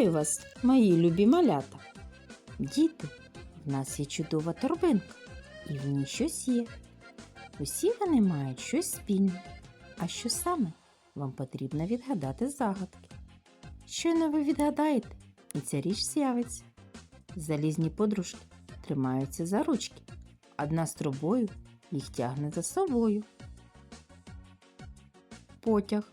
Вітаю вас, мої любі малята. Діти, в нас є чудова торбинка, і в ній щось є. Усі вони мають щось спільне. А що саме? Вам потрібно відгадати загадки. Щойно ви відгадаєте, і ця річ з'явиться. Залізні подружки тримаються за ручки. Одна з трубою їх тягне за собою. Потяг.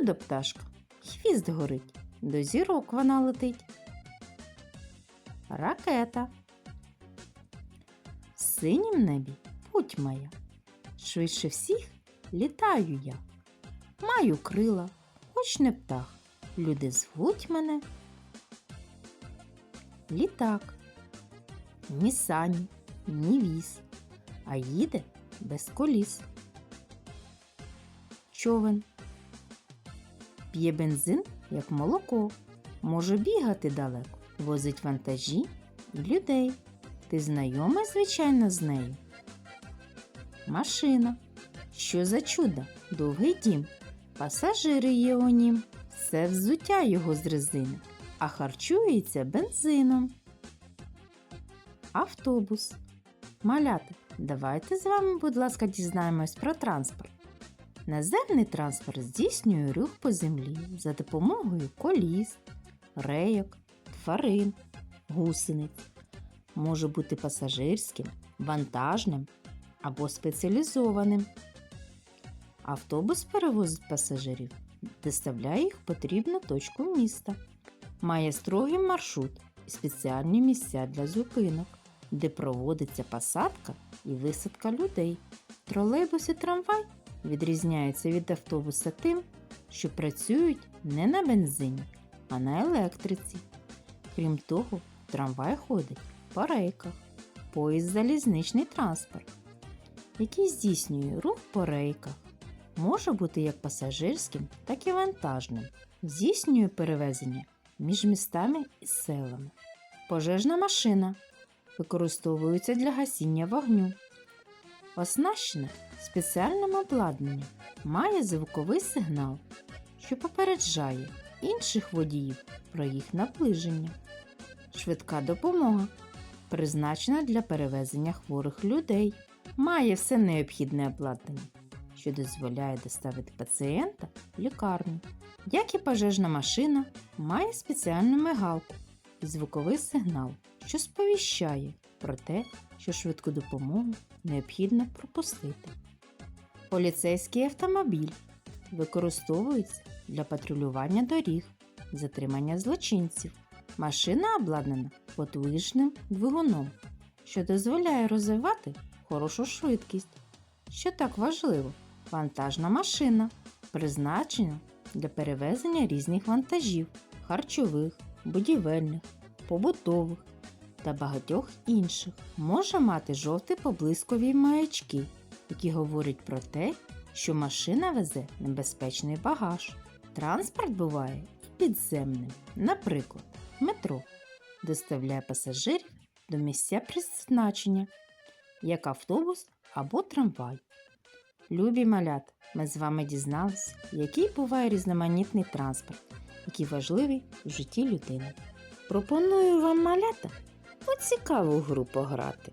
Чудо пташка, хвіст горить, до зірок вона летить. Ракета. В синім небі путь моя. Швидше всіх літаю я. Маю крила, хоч не птах. Люди звуть мене. Літак. Ні сані, ні віз, а їде без коліс. Човен. П'є бензин, як молоко. Може бігати далеко, возить вантажі і людей. Ти знайомий, звичайно, з нею. Машина. Що за чудо? Довгий дім. Пасажири є у нім. Все взуття його з резини, а харчується бензином. Автобус. Малята, давайте з вами, будь ласка, дізнаємось про транспорт. Наземний транспорт здійснює рух по землі за допомогою коліс, рейок, тварин, гусениць. Може бути пасажирським, вантажним або спеціалізованим. Автобус перевозить пасажирів, доставляє їх в потрібну точку міста. Має строгий маршрут і спеціальні місця для зупинок, де проводиться посадка і висадка людей. Тролейбус і трамвай відрізняються від автобуса тим, що працюють не на бензині, а на електриці. Крім того, трамвай ходить по рейках, поїзд залізничний транспорт, який здійснює рух по рейках. Може бути як пасажирським, так і вантажним. Здійснює перевезення між містами і селами. Пожежна машина використовується для гасіння вогню. Оснащена спеціальним обладнанням, має звуковий сигнал, що попереджає інших водіїв про їх наближення. Швидка допомога призначена для перевезення хворих людей, має все необхідне обладнання, що дозволяє доставити пацієнта в лікарню. Як і пожежна машина, має спеціальну мигалку і звуковий сигнал, що сповіщає про те, що швидку допомогу необхідно пропустити. Поліцейський автомобіль використовується для патрулювання доріг, затримання злочинців. Машина обладнана потужним двигуном, що дозволяє розвивати хорошу швидкість. Що так важливо, вантажна машина призначена для перевезення різних вантажів, харчових, будівельних, побутових та багатьох інших. Може мати жовті поблискові маячки, які говорять про те, що машина везе небезпечний багаж. Транспорт буває і підземним, наприклад, метро доставляє пасажирів до місця призначення, як автобус або трамвай. Любі малят, ми з вами дізналися, який буває різноманітний транспорт, який важливий в житті людини. Пропоную вам малята цікаву гру пограти.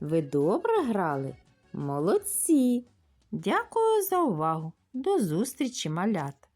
Ви добре грали? Молодці! Дякую за увагу. До зустрічі, малята!